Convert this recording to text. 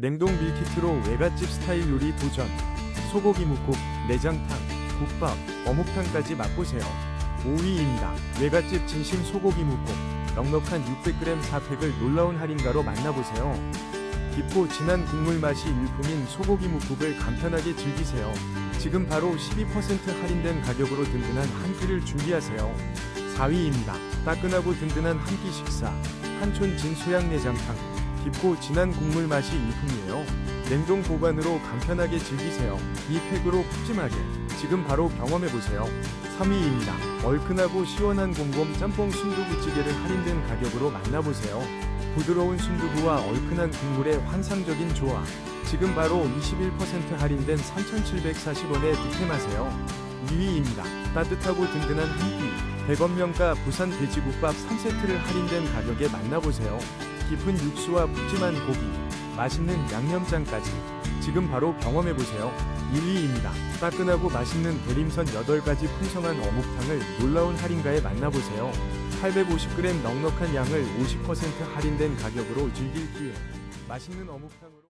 냉동 밀키트로 외갓집 스타일 요리 도전. 소고기 묵국, 내장탕, 국밥, 어묵탕까지 맛보세요. 5위입니다. 외갓집 진심 소고기 묵국. 넉넉한 600g 4팩을 놀라운 할인가로 만나보세요. 깊고 진한 국물 맛이 일품인 소고기 묵국을 간편하게 즐기세요. 지금 바로 12% 할인된 가격으로 든든한 한 끼를 준비하세요. 4위입니다. 따끈하고 든든한 한 끼 식사. 한촌 진소양 내장탕. 깊고 진한 국물 맛이 일품이에요. 냉동 보관으로 간편하게 즐기세요. 이 팩으로 푸짐하게. 지금 바로 경험해보세요. 3위입니다. 얼큰하고 시원한 곰곰 짬뽕 순두부찌개를 할인된 가격으로 만나보세요. 부드러운 순두부와 얼큰한 국물의 환상적인 조화. 지금 바로 21% 할인된 3,740원에 득템하세요. 2위입니다. 따뜻하고 든든한 한 끼. 100원 명가 부산 돼지국밥 3세트를 할인된 가격에 만나보세요. 깊은 육수와 푸짐한 고기, 맛있는 양념장까지. 지금 바로 경험해보세요. 1위입니다. 따끈하고 맛있는 대림선 8가지 풍성한 어묵탕을 놀라운 할인가에 만나보세요. 850g 넉넉한 양을 50% 할인된 가격으로 즐길 기회. 맛있는 어묵탕으로